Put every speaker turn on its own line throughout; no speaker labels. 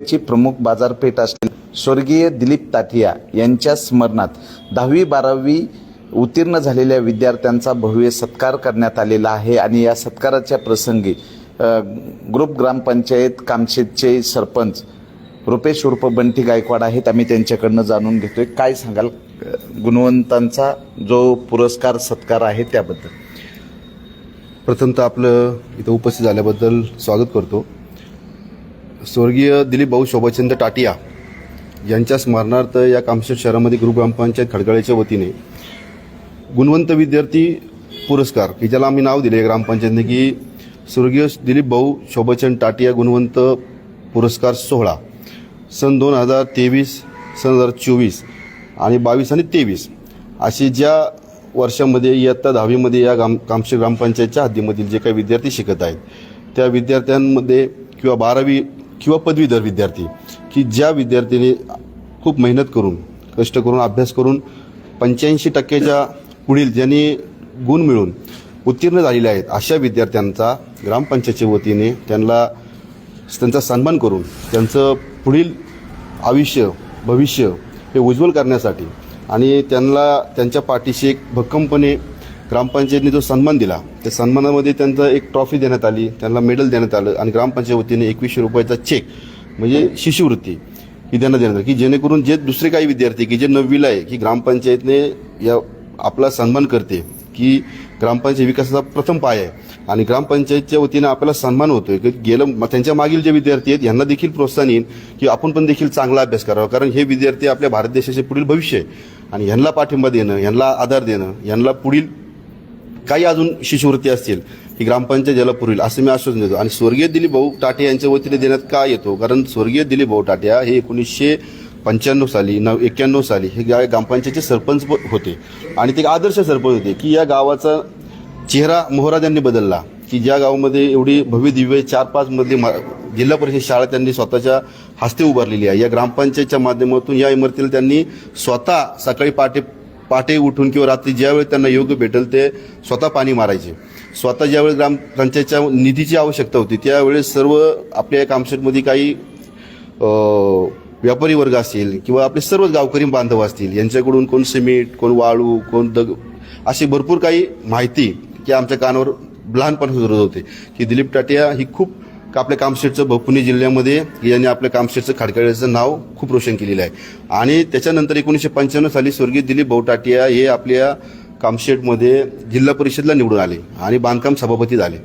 ची प्रमुख बाजारपेठ असलेली स्वर्गीय दिलीप ताटिया यांच्या स्मरणात दहावी बारावी उत्तीर्ण झालेल्या विद्यार्थ्यांचा भव्य सत्कार करण्यात आलेला आहे आणि या सत्काराच्या प्रसंगी ग्रुप ग्रामपंचायत कामशेतचे सरपंच रुपेश उर्फ बंटी गायकवाड आहेत. आम्ही त्यांच्याकडनं जाणून घेतोय. काय सांगाल? गुणवंतांचा जो पुरस्कार सत्कार आहे त्याबद्दल.
प्रथमतः आपलं इथं उपस्थित झाल्याबद्दल स्वागत करतो. स्वर्गीय दिलीप भाऊ शोभाचंद टाटिया यांच्या स्मरणार्थ या कामशेत शहरामध्ये गुरुग्रामपंचायत ग्रामपंचायत खडगाळ्याच्या वतीने गुणवंत विद्यार्थी पुरस्कार की ज्याला आम्ही नाव दिले ग्रामपंचायतने की स्वर्गीय दिलीप भाऊ शोभाचंद टाटिया गुणवंत पुरस्कार सोहळा सन दोन हजार तेवीस सन हजार चोवीस आणि बावीस आणि तेवीस अशी ज्या वर्षामध्ये इयत्ता दहावीमध्ये या ग्राम कामशेत ग्रामपंचायतच्या हद्दीमधील जे काही विद्यार्थी शिकत आहेत त्या विद्यार्थ्यांमध्ये किंवा बारावी किंवा पदवीधर विद्यार्थी की ज्या विद्यार्थ्यांनी खूप मेहनत करून कष्ट करून अभ्यास करून पंच्याऐंशी टक्क्याच्या पुढील ज्यांनी गुण मिळून उत्तीर्ण झालेले आहेत अशा विद्यार्थ्यांचा ग्रामपंचायतच्या वतीने त्यांना त्यांचा सन्मान करून त्यांचं पुढील आयुष्य भविष्य हे उज्ज्वल करण्यासाठी आणि त्यांना त्यांच्या पाठीशी एक भक्कमपणे ग्रामपंचायतने जो सन्मान दिला त्या सन्मानामध्ये त्यांचं एक ट्रॉफी देण्यात आली त्यांना मेडल देण्यात आलं आणि ग्रामपंचायत वतीने एकवीसशे रुपयाचा चेक म्हणजे शिष्यवृत्ती ही त्यांना देण्यात आली. की जेणेकरून जे दुसरे काही विद्यार्थी की जे नववीला आहे की ग्रामपंचायतने या आपला सन्मान करते की ग्रामपंचायत विकासाचा प्रथम पाय आहे. आणि ग्रामपंचायतच्या वतीनं आपल्याला सन्मान होतोय की गेलं त्यांच्या मागील जे विद्यार्थी आहेत यांना देखील प्रोत्साहन येईल की आपण पण देखील चांगला अभ्यास करावा. कारण हे विद्यार्थी आपल्या भारत देशाचे पुढील भविष्य आहे. आणि ह्यांना पाठिंबा देणं ह्यांना आधार देणं यांना पुढील काही अजून शिष्यवृत्ती असतील ही ग्रामपंचायत याला पुरेल असं मी आश्वासन देतो. आणि स्वर्गीय दिलीप भाऊ टाटे यांच्या वतीने देण्यात का येतो? कारण स्वर्गीय दिलीप भाऊ टाट्या हे एकोणीसशे पंच्याण्णव साली नव एक्क्याण्णव साली हे गा ग्रामपंचायतचे सरपंच होते. आणि ते एक आदर्श सरपंच होते की या गावाचा चेहरा मोहरा त्यांनी बदलला की ज्या गावामध्ये एवढी भव्य दिव्य चार पाच मधली मा- जिल्हा परिषद शाळा त्यांनी स्वतःच्या हस्ते उभारलेली आहे. या ग्रामपंचायतच्या माध्यमातून या इमारतीला त्यांनी स्वतः सकाळी पहाटे पहाटे उठून किंवा रात्री ज्यावेळी त्यांना योग्य भेटेल ते स्वतः पाणी मारायचे. स्वतः ज्यावेळी ग्रामपंचायतच्या निधीची आवश्यकता होती त्यावेळेस सर्व आपल्या या कामशेटमध्ये काही व्यापारी वर्ग असतील किंवा आपले सर्वच गावकरी बांधव असतील यांच्याकडून कोण सिमेंट कोण वाळू कोण दग अशी भरपूर काही माहिती की आमच्या कानावर लहानपणापासून होते की दिलीप टाटिया ही खूप आपल्या कामशेटचं पुणे जिल्ह्यामध्ये यांनी आपल्या कामशेटचं खाडकाळ्याचं नाव खूप रोशन केलेलं आहे. आणि त्याच्यानंतर एकोणीसशे पंच्याण्णव साली स्वर्गीय दिलीप बौटाटिया हे आपल्या कामशेटमध्ये जिल्हा परिषदला निवडून आले आणि बांधकाम सभापती झाले.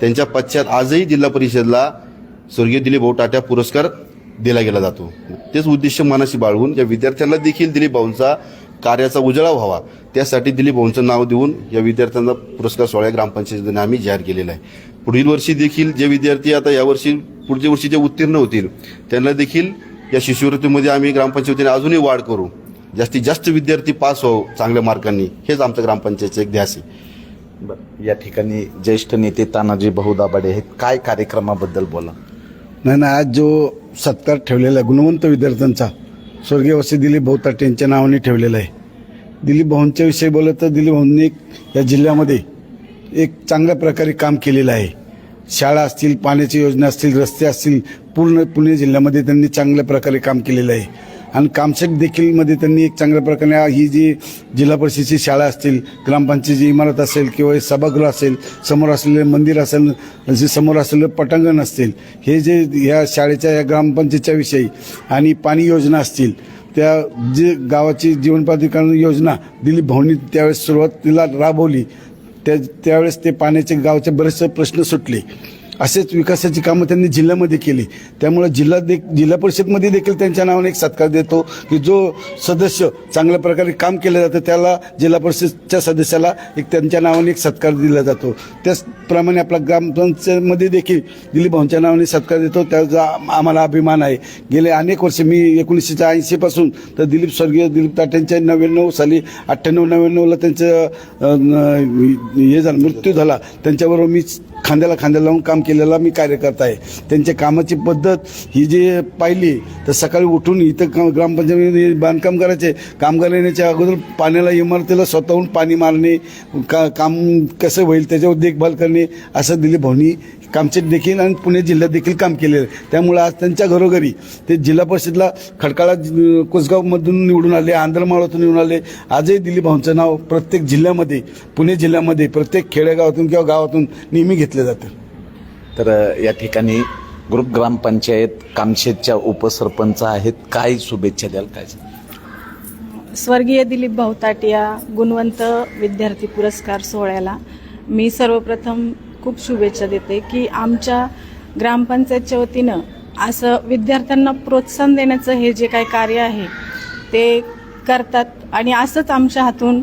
त्यांच्या पश्चात आजही जिल्हा परिषदला स्वर्गीय दिलीप भाऊ टाट्या पुरस्कार दिला गेला जातो. तेच उद्दिष्ट मनाशी बाळगून या विद्यार्थ्यांना देखील दिलीप भाऊंचा कार्याचा उजळा व्हावा. त्यासाठी दिलीप भाऊंचं नाव देऊन या विद्यार्थ्यांना पुरस्कार सोहळ्या ग्रामपंचायतीने आम्ही जाहीर केलेला आहे. पुढील वर्षी देखील जे विद्यार्थी आता यावर्षी पुढच्या वर्षी जे उत्तीर्ण होतील त्यांना देखील या शिष्यवृत्तीमध्ये आम्ही ग्रामपंचायतीने अजूनही वाढ करू. जास्तीत जास्त विद्यार्थी पास हो चांगल्या मार्कांनी हेच आमचं ग्रामपंचायतचं एक ध्यास आहे.
बरं या ठिकाणी ज्येष्ठ नेते तानाजी भाऊ दाभाडे आहेत. काय कार्यक्रमाबद्दल बोला?
नाही ना आज जो सत्कार ठेवलेला आहे गुणवंत विद्यार्थ्यांचा स्वर्गीय वसी दिलीप भाऊ ताटे यांच्या नावाने ठेवलेला आहे. दिलीप भाऊंच्या विषयी बोललं तर दिलीप भाऊंनी एक या जिल्ह्यामध्ये एक चांगल्या प्रकारे काम केलेलं आहे. शाळा असतील पाण्याची योजना असतील रस्ते असतील पूर्ण पुणे जिल्ह्यामध्ये त्यांनी चांगल्या प्रकारे काम केलेलं आहे. आणि कामशेक देखील मध्ये त्यांनी एक चांगल्या प्रकारे ही जी जिल्हा परिषदेची शाळा असतील ग्रामपंचायतीची इमारत असेल किंवा सभागृह असेल समोर असलेले मंदिर असेल जे समोर असलेलं पटांगण असतील हे जे या शाळेच्या या ग्रामपंचायतच्या विषयी आणि पाणी योजना असतील त्या जे गावाची जीवन प्राधिकरण योजना दिलीप भवनी त्यावेळेस सुरुवातीला राबवली त्या त्यावेळेस ते पाण्याचे गावचे बरेचसे प्रश्न सुटले. असेच विकासाची कामं त्यांनी जिल्ह्यामध्ये केली. त्यामुळे जिल्हा दे जिल्हा परिषदमध्ये देखील त्यांच्या नावाने एक सत्कार देतो की जो सदस्य चांगल्या प्रकारे काम केलं जातं त्याला जिल्हा परिषदच्या सदस्याला एक त्यांच्या नावाने एक सत्कार दिला जातो. त्याचप्रमाणे आपला ग्रामपंचायतमध्ये देखील दिलीप भाऊंच्या नावाने सत्कार देतो. त्याचा आम्हाला अभिमान आहे. गेले अनेक वर्ष मी एकोणीसशे ऐंशीपासून तर दिलीप स्वर्गीय दिलीप ताट्यांच्या नव्याण्णव साली अठ्ठ्याण्णव नव्याण्णवला त्यांचं हे झालं मृत्यू झाला. त्यांच्याबरोबर मी खांद्याला खांद्याला लावून काम केलेला मी कार्यकर्ता आहे. त्यांच्या कामाची पद्धत ही जी पाहिली तर सकाळी उठून इथं ग्रामपंचायतीने बांधकाम करायचे. कामगार येण्याच्या अगोदर पाण्याला इमारतीला स्वतःहून पाणी मारणे का काम कसं होईल त्याच्यावर देखभाल करणे असं दिलीप भाऊनी
कामशेत देखील आणि पुणे जिल्ह्यात देखील काम केलेलं आहे. त्यामुळे आज त्यांच्या घरोघरी ते जिल्हा परिषदला खडकाळा कोसगावमधून निवडून आले आंध्रमाळातून निवडून आले. आजही दिलीप भाऊंचं नाव प्रत्येक जिल्ह्यामध्ये पुणे जिल्ह्यामध्ये प्रत्येक खेडेगावातून किंवा गावातून नेहमी घेतलं जातं.
तर या ठिकाणी ग्रुप ग्रामपंचायत कामशेतच्या उपसरपंच आहेत. काय शुभेच्छा द्याल काय?
स्वर्गीय दिलीप भाऊ ताटिया गुणवंत विद्यार्थी पुरस्कार सोहळ्याला. मी सर्वप्रथम खूप शुभेच्छा देते की आमच्या ग्रामपंचायतच्या वतीनं असं विद्यार्थ्यांना प्रोत्साहन देण्याचं हे जे काही कार्य आहे ते करतात. आणि असंच आमच्या हातून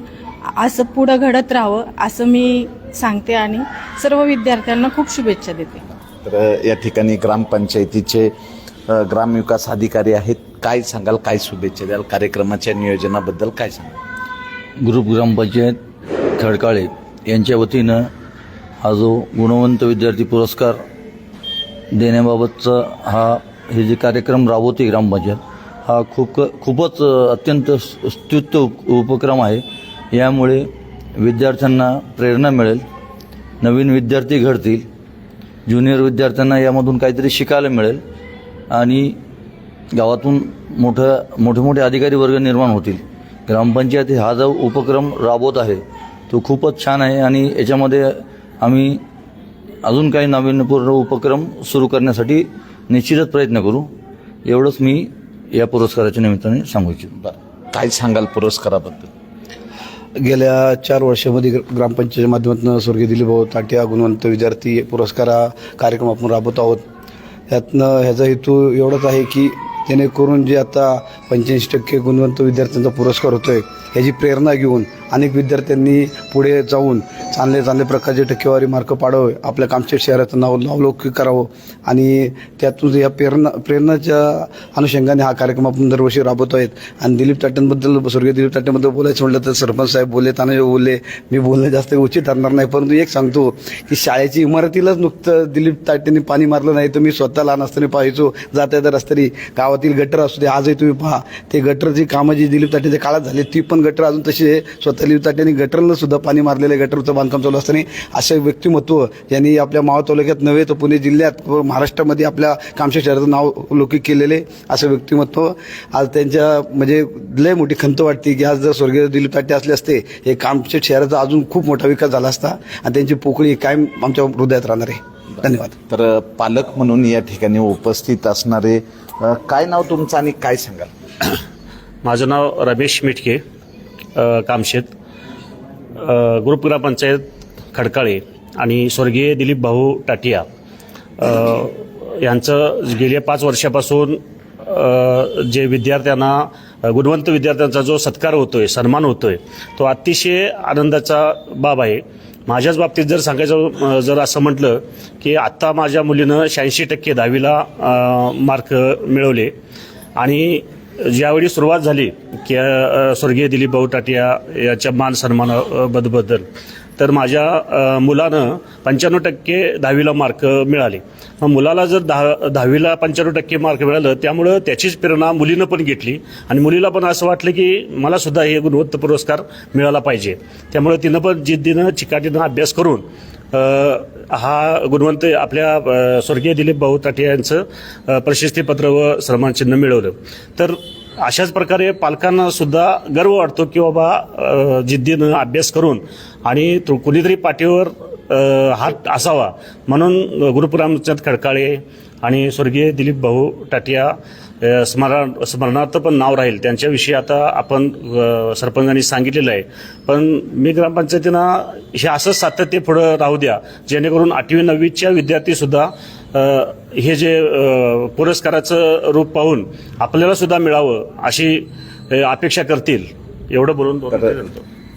असं पुढं घडत राहावं असं मी सांगते आणि सर्व विद्यार्थ्यांना खूप शुभेच्छा देते.
तर या ठिकाणी ग्रामपंचायतीचे ग्रामविकास अधिकारी आहेत. काय सांगाल? काय शुभेच्छा द्याल? कार्यक्रमाच्या नियोजनाबद्दल काय सांगाल?
ग्रुप ग्रामपंचायत खडकाळे यांच्या वतीनं हा जो गुणवंत विद्यार्थी पुरस्कार देण्याबाबतचा हा हे जे कार्यक्रम राबवते ग्रामपंचायत हा खूप खूपच अत्यंत स्तुत्य उप- उपक्रम आहे. यामुळे विद्यार्थ्यांना प्रेरणा मिळेल नवीन विद्यार्थी घडतील ज्युनियर विद्यार्थ्यांना यामधून काहीतरी शिकायला मिळेल आणि गावातून मोठं मोठे मोठे अधिकारी वर्ग निर्माण होतील. ग्रामपंचायत हा जो उपक्रम राबवत आहे तो खूपच छान आहे आणि याच्यामध्ये आम्ही अजून काही नाविन्यपूर्ण उपक्रम सुरू करण्यासाठी निश्चितच प्रयत्न करू. एवढंच मी या पुरस्काराच्या निमित्ताने सांगू इच्छितो.
बरं. काय सांगाल पुरस्काराबद्दल?
गेल्या चार वर्षामध्ये ग्र- ग्रामपंचायतीच्या माध्यमातून स्वर्गीय दिलीपभाऊ ताटिया गुणवंत विद्यार्थी पुरस्कार हा कार्यक्रम आपण राबवत आहोत. त्यातनं ह्याचा हेतू एवढाच आहे की जेणेकरून जे आता पंच्याऐंशी टक्के गुणवंत विद्यार्थ्यांचा पुरस्कार होतोय ह्याची प्रेरणा घेऊन अनेक विद्यार्थ्यांनी पुढे जाऊन चांगले चांगले प्रकारचे टक्केवारी मार्क पाडावे आपल्या कामशेट शहराचं नाव नावलौकिक करावं आणि त्यातून या प्रेरणा प्रेरणाच्या अनुषंगाने हा कार्यक्रम आपण दरवर्षी राबवतो आहेत. आणि दिलीप टाट्यांबद्दल स्वर्गीय दिलीप टाट्यांबद्दल बोलायचं म्हटलं तर सरपंच साहेब बोलले तानाजी बोलले मी बोलणं जास्त उचित ठरणार नाही. परंतु एक सांगतो की शाळेची इमारतीलाच नुकतं दिलीप ताट्यांनी पाणी मारलं नाही तर मी स्वतः लहान असताना पाहायचो जाता येतात रस्त्याने गावातील गटर असू दे आजही तुम्ही पहा. ते गटरची कामं जी दिलीप ताटेच्या काळात झाली ती पण गटर अजून तशी स्वतः दिलीप ताटेंनी गटरला सुद्धा पाणी मारलेलं गटरचं बांधकाम चालू असताना असं व्यक्तिमत्व यांनी आपल्या मावळ तालुक्यात नव्हे तर पुणे जिल्ह्यात व महाराष्ट्रामध्ये आपल्या कामशेत शहराचं नाव लौकिक केलेले असं व्यक्तिमत्व आज त्यांच्या म्हणजे लय मोठी खंत वाटते की आज जर स्वर्गीय दिलीप ताटे असले असते हे कामशेत शहराचा अजून खूप मोठा विकास झाला असता आणि त्यांची पोकळी कायम आमच्या हृदयात राहणार आहे. धन्यवाद.
तर पालक म्हणून या ठिकाणी उपस्थित असणारे काय नाव तुमचं आणि काय सांगाल?
माझं नाव रमेश मिटके. कामशेत ग्रुप ग्रामपंचायत खडकाळे आणि स्वर्गीय दिलीप भाऊ टाटिया. यांचं गेल्या पाच वर्षापासून जे विद्यार्थ्यांना गुणवंत विद्यार्थ्यांचा जो सत्कार होतो आहे सन्मान होतो आहे तो अतिशय आनंदाचा बाब आहे. माझ्याच बाबतीत जर सांगायचं जर असं म्हटलं की आत्ता माझ्या मुलीनं शहाऐंशी टक्के दहावीला मार्क मिळवले आणि ज्यावेळी सुरुवात झाली की स्वर्गीय दिलीप भाऊ टाटिया याच्या मान सन्मानाबद्दल तर माझ्या मुलानं पंच्याण्णव टक्के दहावीला मार्क मिळाले. मग मुलाला जर दहा दहावीला पंच्याण्णव टक्के मार्क मिळालं त्यामुळं त्याचीच प्रेरणा मुलीनं पण घेतली. आणि मुलीला पण असं वाटलं की मला सुद्धा हे गुणवत्ता पुरस्कार मिळाला पाहिजे. त्यामुळे तिनं पण जिद्दीनं चिकाटीनं अभ्यास करून हा गुणवंत आपल्या स्वर्गीय दिलीप भाऊ ताटे यांचं प्रशस्तीपत्र व सन्मानचिन्ह मिळवलं. तर अशाच प्रकारे पालकांना सुद्धा गर्व वाटतो की बाबा जिद्दीनं अभ्यास करून आणि कुणीतरी पाठीवर हात असावा. म्हणून गुरुपुरामचंद खडकाळे आणि स्वर्गीय दिलीप भाऊ टाटिया स्मरण स्मरणार्थ पण नाव राहील. त्यांच्याविषयी आता आपण सरपंचांनी सांगितलेलं आहे. पण मी ग्रामपंचायतीनं हे असंच सातत्य पुढं राहू द्या. जेणेकरून आठवी नववीच्या विद्यार्थीसुद्धा हे जे पुरस्काराचं रूप पाहून आपल्याला सुद्धा मिळावं अशी अपेक्षा करतील. एवढं बोलून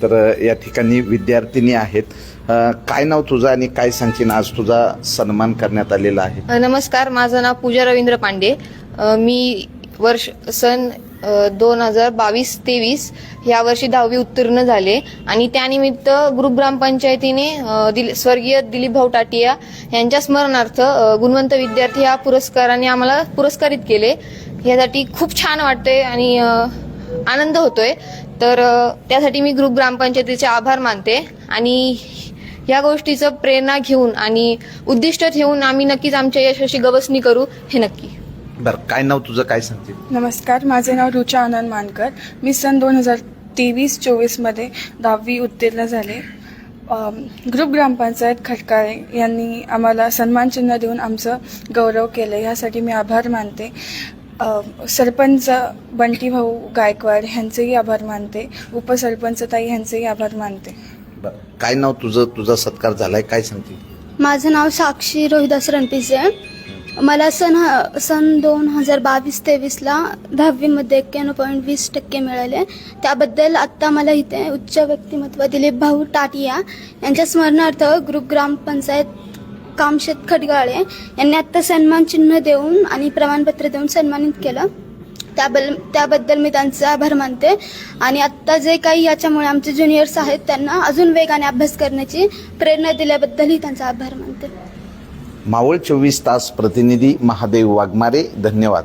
तर या ठिकाणी विद्यार्थिनी आहेत. काय नाव तुझं आणि काय सांगशील? आज तुझा सन्मान करण्यात आलेला आहे.
नमस्कार. माझं नाव पूजा रवींद्र पांडे. मी वर्ष सन दोन हजार बावीस तेवीस या वर्षी दहावी उत्तीर्ण झाले आणि त्यानिमित्त ग्रुप ग्रामपंचायतीने दिल स्वर्गीय दिलीप भाऊ टाटिया यांच्या स्मरणार्थ गुणवंत विद्यार्थी या पुरस्काराने आम्हाला पुरस्कारित केले. यासाठी खूप छान वाटतंय आणि आनंद होतोय. तर त्यासाठी मी ग्रुप ग्रामपंचायतीचे आभार मानते आणि या गोष्टीचं प्रेरणा घेऊन आणि उद्दिष्ट ठेवून आम्ही नक्कीच आमच्या यशाची गवसणी करू हे नक्की.
बरं काय नाव तुझं काय सांगते?
नमस्कार माझे नाव रुचा आनंद मानकर. मी सन दोन हजार तेवीस चोवीसमध्ये दहावी उत्तीर्ण झाले. ग्रुप ग्रामपंचायत खटकाळे यांनी आम्हाला सन्मानचिन्ह देऊन आमचं गौरव केलं. यासाठी मी आभार मानते. सरपंच बंटी भाऊ गायकवाड ह्यांचेही आभार मानते. उपसरपंच ताई ह्यांचेही आभार मानते.
बरं काय नाव तुझं? तुझा सत्कार झालाय? काय सांगते?
माझं नाव साक्षी रोहिदास रणपिसे आहे. मला सन ह सन दोन हजार बावीस तेवीसला दहावीमध्ये एक्क्याण्णव पॉईंट वीस टक्के मिळाले. त्याबद्दल आत्ता मला इथे उच्च व्यक्तिमत्व दिलीप भाऊ टाटिया यांच्या स्मरणार्थ ग्रुप ग्रामपंचायत कामशेत खडगाळे यांनी आत्ता सन्मान चिन्ह देऊन आणि प्रमाणपत्र देऊन सन्मानित केलं. त्याबद्दल त्याबद्दल मी त्यांचे आभार मानते. आणि आत्ता जे काही याच्यामुळे आमचे ज्युनियर्स आहेत त्यांना अजून वेगाने अभ्यास करण्याची प्रेरणा दिल्याबद्दलही त्यांचा आभार मानते.
मावळ चोवीस तास प्रतिनिधी महादेव वाघमारे धन्यवाद.